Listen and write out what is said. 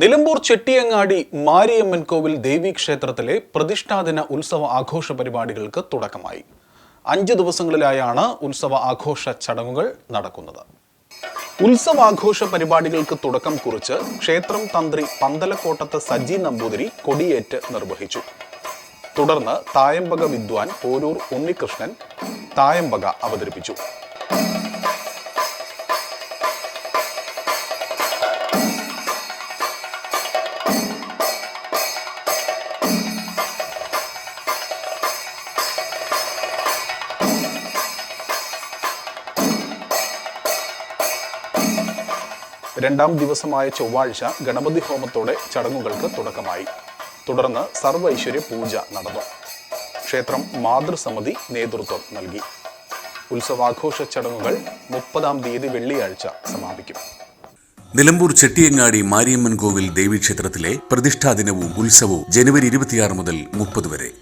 നിലമ്പൂർ ചെട്ടിയങ്ങാടി മാരിയമ്മൻ കോവിൽ ദേവീക്ഷേത്രത്തിലെ പ്രതിഷ്ഠാദിന ഉത്സവ ആഘോഷ പരിപാടികൾക്ക് തുടക്കമായി. അഞ്ച് ദിവസങ്ങളിലായാണ് ഉത്സവ ആഘോഷ ചടങ്ങുകൾ നടക്കുന്നത്. ഉത്സവാഘോഷ പരിപാടികൾക്ക് തുടക്കം കുറിച്ച് ക്ഷേത്രം തന്ത്രി പന്തലക്കോട്ടത്ത് സജി നമ്പൂതിരി കൊടിയേറ്റ് നിർവഹിച്ചു. തുടർന്ന് തായമ്പക വിദ്വാൻ പോരൂർ ഉണ്ണികൃഷ്ണൻ തായമ്പക അവതരിപ്പിച്ചു. രണ്ടാം ദിവസമായ ചൊവ്വാഴ്ച ഗണപതി ഹോമത്തോടെ ചടങ്ങുകൾക്ക് തുടക്കമായി. തുടർന്ന് സർവൈശ്വര്യ പൂജ നടന്നു. ക്ഷേത്രം മാതൃസമിതി നേതൃത്വം നൽകി. ഉത്സവാഘോഷ ചടങ്ങുകൾ മുപ്പതാം തീയതി വെള്ളിയാഴ്ച സമാപിക്കും. നിലമ്പൂർ ചെട്ടിയങ്ങാടി മാരിയമ്മൻ കോവിൽ ദേവീക്ഷേത്രത്തിലെ പ്രതിഷ്ഠാദിനവും ഉത്സവവും ജനുവരി ഇരുപത്തിയാറ് മുതൽ മുപ്പത് വരെ.